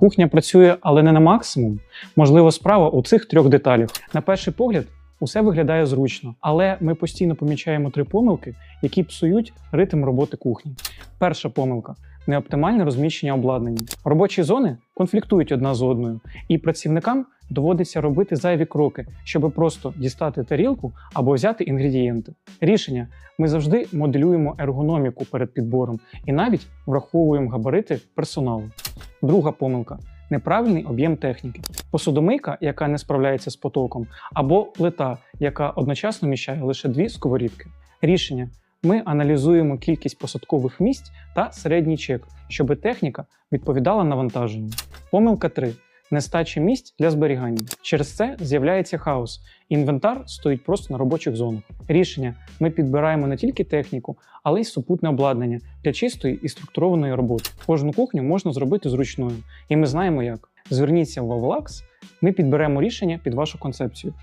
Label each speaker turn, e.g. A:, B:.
A: Кухня працює, але не на максимум. Можливо, справа у цих трьох деталях. На перший погляд, усе виглядає зручно, але ми постійно помічаємо три помилки, які псують ритм роботи кухні. Перша помилка неоптимальне розміщення обладнання. Робочі зони конфліктують одна з одною, і працівникам доводиться робити зайві кроки, щоб просто дістати тарілку або взяти інгредієнти. Рішення: ми завжди моделюємо ергономіку перед підбором і навіть враховуємо габарити персоналу. Друга помилка неправильний об'єм техніки. Посудомийка, яка не справляється з потоком, або плита, яка одночасно міщає лише дві сковорідки. Рішення: ми аналізуємо кількість посадкових місць та середній чек, щоб техніка відповідала навантаженню. Помилка 3. Нестача місць для зберігання. Через це з'являється хаос. Інвентар стоїть просто на робочих зонах. Рішення: ми підбираємо не тільки техніку, але й супутне обладнання для чистої і структурованої роботи. Кожну кухню можна зробити зручною, і ми знаємо як. Зверніться в Вавлакс, ми підберемо рішення під вашу концепцію.